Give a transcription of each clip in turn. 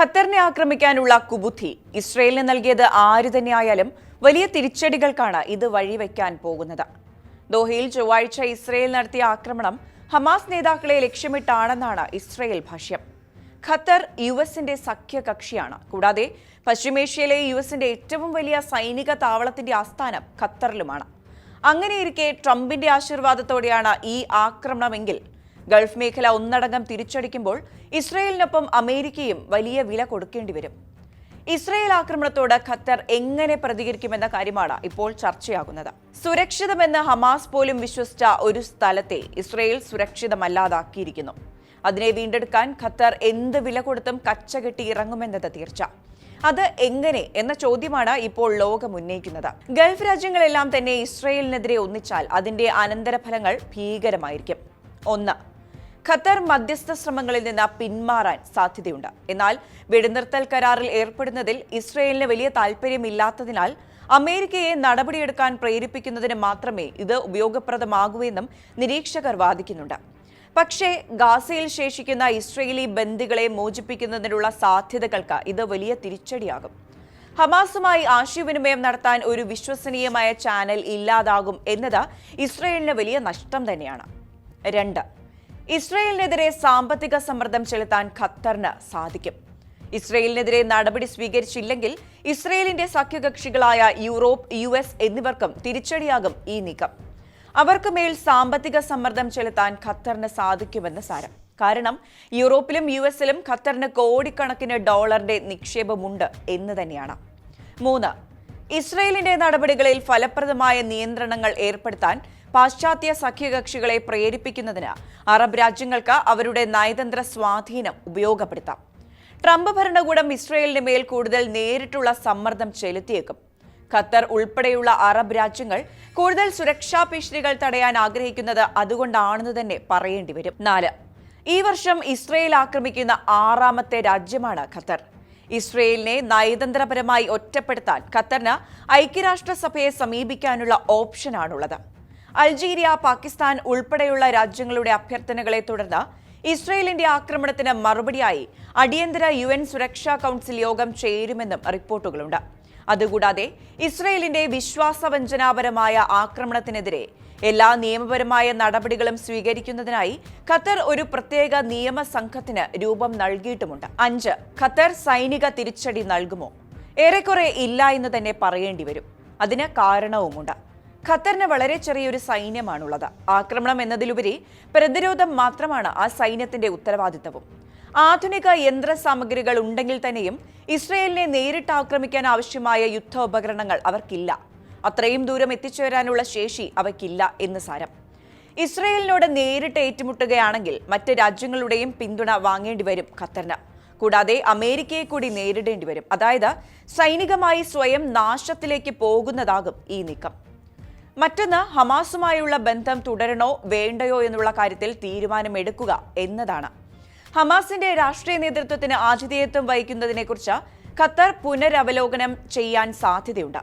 ഖത്തറിനെ ആക്രമിക്കാനുള്ള കുബുദ്ധി. ഇസ്രയേലിന് നൽകിയത് ആര് തന്നെയായാലും വലിയ തിരിച്ചടികൾക്കാണ് ഇത് വഴിവെക്കാൻ പോകുന്നത്. ദോഹയിൽ ചൊവ്വാഴ്ച ഇസ്രയേൽ നടത്തിയ ആക്രമണം ഹമാസ് നേതാക്കളെ ലക്ഷ്യമിട്ടാണെന്നാണ് ഇസ്രയേൽ ഭാഷ്യം. ഖത്തർ യു എസിന്റെ സഖ്യകക്ഷിയാണ്. കൂടാതെ പശ്ചിമേഷ്യയിലെ യു എസിന്റെ ഏറ്റവും വലിയ സൈനിക താവളത്തിന്റെ ആസ്ഥാനം ഖത്തറിലുമാണ്. അങ്ങനെയിരിക്കെ ട്രംപിന്റെ ആശീർവാദത്തോടെയാണ് ഈ ആക്രമണമെങ്കിൽ ഗൾഫ് മേഖല ഒന്നടങ്കം തിരിച്ചടിക്കുമ്പോൾ ഇസ്രയേലിനൊപ്പം അമേരിക്കയും വലിയ വില കൊടുക്കേണ്ടി വരും. ഇസ്രയേൽ ആക്രമണത്തോട് ഖത്തർ എങ്ങനെ പ്രതികരിക്കുമെന്ന കാര്യമാണ് ഇപ്പോൾ ചർച്ചയാകുന്നത്. സുരക്ഷിതമെന്ന് ഹമാസ് പോലും വിശ്വസിച്ച ഒരു സ്ഥലത്തെ ഇസ്രയേൽ സുരക്ഷിതമല്ലാതാക്കിയിരിക്കുന്നു. അതിനെ വീണ്ടെടുക്കാൻ ഖത്തർ എന്ത് വില കൊടുത്തും കച്ചകെട്ടി ഇറങ്ങുമെന്നത് തീർച്ച. അത് എങ്ങനെ എന്ന ചോദ്യമാണ് ഇപ്പോൾ ലോകം ഉന്നയിക്കുന്നത്. ഗൾഫ് രാജ്യങ്ങളെല്ലാം തന്നെ ഇസ്രയേലിനെതിരെ ഒന്നിച്ചാൽ അതിന്റെ അനന്തരഫലങ്ങൾ ഭീകരമായിരിക്കും. ഒന്ന് ഖത്തർ മധ്യസ്ഥ ശ്രമങ്ങളിൽ നിന്ന് പിന്മാറാൻ സാധ്യതയുണ്ട്. എന്നാൽ വെടിനിർത്തൽ കരാറിൽ ഏർപ്പെടുന്നതിൽ ഇസ്രയേലിന് വലിയ താൽപ്പര്യമില്ലാത്തതിനാൽ അമേരിക്കയെ നടപടിയെടുക്കാൻ പ്രേരിപ്പിക്കുന്നതിന് മാത്രമേ ഇത് ഉപയോഗപ്രദമാകൂ എന്നും നിരീക്ഷകർ വാദിക്കുന്നുണ്ട്. പക്ഷേ ഗാസയിൽ ശേഷിക്കുന്ന ഇസ്രയേലി ബന്ദികളെ മോചിപ്പിക്കുന്നതിനുള്ള സാധ്യതകൾക്ക് ഇത് വലിയ തിരിച്ചടിയാകും. ഹമാസുമായി ആശയവിനിമയം നടത്താൻ ഒരു വിശ്വസനീയമായ ചാനൽ ഇല്ലാതാകും എന്നത് ഇസ്രയേലിന് വലിയ നഷ്ടം തന്നെയാണ്. രണ്ട് ഇസ്രയേലിനെതിരെ സാമ്പത്തിക സമ്മർദ്ദം ചെലുത്താൻ ഖത്തറിന് സാധിക്കും. ഇസ്രയേലിനെതിരെ നടപടി സ്വീകരിച്ചില്ലെങ്കിൽ ഇസ്രയേലിന്റെ സഖ്യകക്ഷികളായ യൂറോപ്പ് യു എസ് എന്നിവർക്കും തിരിച്ചടിയാകും ഈ നീക്കം. അവർക്ക് മേൽ സാമ്പത്തിക സമ്മർദ്ദം ചെലുത്താൻ ഖത്തറിന് സാധിക്കുമെന്ന് സാരം. കാരണം യൂറോപ്പിലും യു എസിലും ഖത്തറിന് കോടിക്കണക്കിന് ഡോളറിന്റെ നിക്ഷേപമുണ്ട് എന്ന് തന്നെയാണ്. മൂന്ന് ഇസ്രയേലിന്റെ നടപടികളിൽ ഫലപ്രദമായ നിയന്ത്രണങ്ങൾ ഏർപ്പെടുത്താൻ പാശ്ചാത്യ സഖ്യകക്ഷികളെ പ്രേരിപ്പിക്കുന്നതിന് അറബ് രാജ്യങ്ങൾക്ക് അവരുടെ നയതന്ത്ര സ്വാധീനം ഉപയോഗപ്പെടുത്താം. ട്രംപ് ഭരണകൂടം ഇസ്രയേലിന് മേൽ കൂടുതൽ നേരിട്ടുള്ള സമ്മർദ്ദം ചെലുത്തിയേക്കും. ഖത്തർ ഉൾപ്പെടെയുള്ള അറബ് രാജ്യങ്ങൾ കൂടുതൽ സുരക്ഷാ ഭീഷണികൾ തടയാൻ ആഗ്രഹിക്കുന്നത് അതുകൊണ്ടാണെന്ന് തന്നെ പറയേണ്ടി വരും. നാല് ഈ വർഷം ഇസ്രയേൽ ആക്രമിക്കുന്ന ആറാമത്തെ രാജ്യമാണ് ഖത്തർ. ഇസ്രയേലിനെ നയതന്ത്രപരമായി ഒറ്റപ്പെടുത്താൻ ഖത്തറിന് ഐക്യരാഷ്ട്രസഭയെ സമീപിക്കാനുള്ള ഓപ്ഷനാണുള്ളത്. അൾജീരിയ പാകിസ്ഥാൻ ഉൾപ്പെടെയുള്ള രാജ്യങ്ങളുടെ അഭ്യർത്ഥനകളെ തുടർന്ന് ഇസ്രയേലിന്റെ ആക്രമണത്തിന് മറുപടിയായി അടിയന്തര യു എൻ സുരക്ഷാ കൗൺസിൽ യോഗം ചേരുമെന്നും റിപ്പോർട്ടുകളുണ്ട്. അതുകൂടാതെ ഇസ്രയേലിന്റെ വിശ്വാസവഞ്ചനാപരമായ ആക്രമണത്തിനെതിരെ എല്ലാ നിയമപരമായ നടപടികളും സ്വീകരിക്കുന്നതിനായി ഖത്തർ ഒരു പ്രത്യേക നിയമ സംഘത്തിന് രൂപം നൽകിയിട്ടുമുണ്ട്. അഞ്ച് ഖത്തർ സൈനിക തിരിച്ചടി നൽകുമോ? ഏറെക്കുറെ ഇല്ല എന്ന് തന്നെ പറയേണ്ടി വരും. അതിന് കാരണവുമുണ്ട്. ഖത്തറിന് വളരെ ചെറിയൊരു സൈന്യമാണുള്ളത്. ആക്രമണം എന്നതിലുപരി പ്രതിരോധം മാത്രമാണ് ആ സൈന്യത്തിന്റെ ഉത്തരവാദിത്തവും. ആധുനിക യന്ത്ര സാമഗ്രികൾ ഉണ്ടെങ്കിൽ തന്നെയും ഇസ്രയേലിനെ നേരിട്ട് ആക്രമിക്കാൻ ആവശ്യമായ യുദ്ധ ഉപകരണങ്ങൾ അവർക്കില്ല. അത്രയും ദൂരം എത്തിച്ചേരാനുള്ള ശേഷി അവയ്ക്കില്ല എന്ന് സാരം. ഇസ്രയേലിനോട് നേരിട്ട് ഏറ്റുമുട്ടുകയാണെങ്കിൽ മറ്റ് രാജ്യങ്ങളുടെയും പിന്തുണ വാങ്ങേണ്ടി വരും ഖത്തറിന്. കൂടാതെ അമേരിക്കയെ കൂടി നേരിടേണ്ടി വരും. അതായത് സൈനികമായി സ്വയം നാശത്തിലേക്ക് പോകുന്നതാകും ഈ നീക്കം. മറ്റൊന്ന് ഹമാസുമായുള്ള ബന്ധം തുടരണോ വേണ്ടയോ എന്നുള്ള കാര്യത്തിൽ തീരുമാനമെടുക്കുക എന്നതാണ്. ഹമാസിന്റെ രാഷ്ട്രീയ നേതൃത്വത്തിന് ആതിഥേയത്വം വഹിക്കുന്നതിനെക്കുറിച്ച് ഖത്തർ പുനരവലോകനം ചെയ്യാൻ സാധ്യതയുണ്ട്.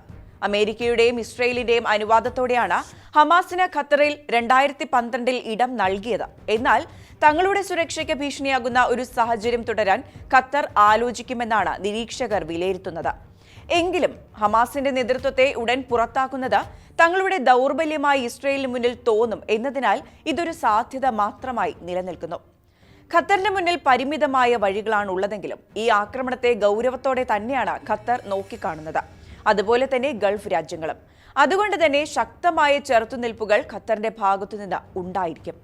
അമേരിക്കയുടെയും ഇസ്രയേലിന്റെയും അനുവാദത്തോടെയാണ് ഹമാസിന് ഖത്തറിൽ രണ്ടായിരത്തി പന്ത്രണ്ടിൽ ഇടം നൽകിയത്. എന്നാൽ തങ്ങളുടെ സുരക്ഷയ്ക്ക് ഭീഷണിയാകുന്ന ഒരു സാഹചര്യം തുടരാൻ ഖത്തർ ആലോചിക്കുമെന്നാണ് നിരീക്ഷകർ വിലയിരുത്തുന്നത്. എങ്കിലും ഹമാസിന്റെ നേതൃത്വത്തെ ഉടൻ പുറത്താക്കുന്നത് തങ്ങളുടെ ദൗർബല്യമായി ഇസ്രയേലിന് മുന്നിൽ തോന്നും എന്നതിനാൽ ഇതൊരു സാധ്യത മാത്രമായി നിലനിൽക്കുന്നു. ഖത്തറിന് മുന്നിൽ പരിമിതമായ വഴികളാണ് ഉള്ളതെങ്കിലും ഈ ആക്രമണത്തെ ഗൗരവത്തോടെ തന്നെയാണ് ഖത്തർ നോക്കിക്കാണുന്നത്. അതുപോലെ തന്നെ ഗൾഫ് രാജ്യങ്ങളും. അതുകൊണ്ട് തന്നെ ശക്തമായ ചെറുത്തുനിൽപ്പുകൾ ഖത്തറിന്റെ ഭാഗത്തുനിന്ന് ഉണ്ടായിരിക്കും.